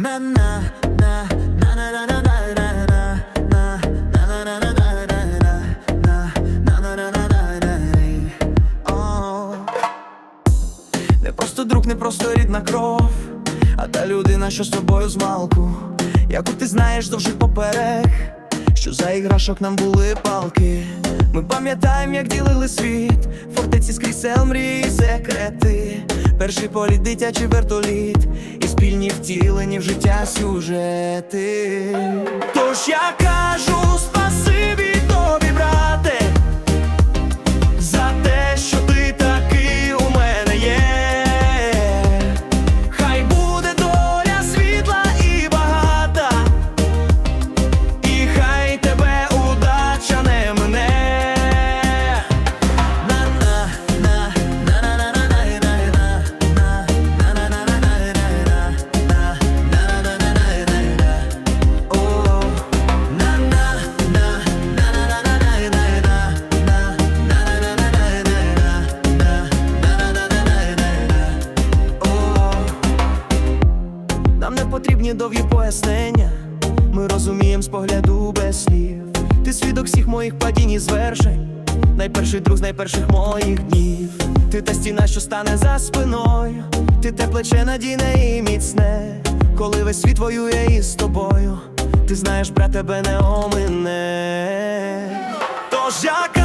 Не просто друг, не просто рідна кров, а та людина, що з тобою змалку, яку ти знаєш довжих поперек, що за іграшок нам були палки. Ми пам'ятаємо, як ділили світ, фортеці з крісел, мрії, секрети, перший політ, дитячий вертоліт, спільні втілені в життя сюжети. Тож я потрібні довгі пояснення, ми розуміємо з погляду без слів. Ти свідок всіх моїх падінь і звершень, найперший друг з найперших моїх днів. Ти та стіна, що стане за спиною, ти те плече надійне і міцне, коли весь світ воює із тобою, ти знаєш, брат тебе не омине. Тож я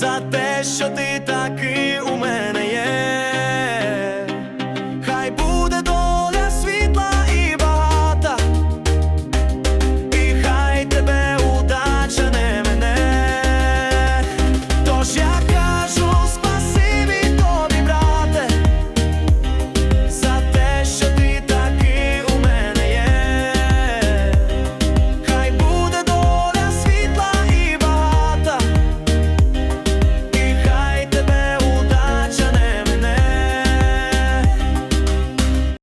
за те, що ти так.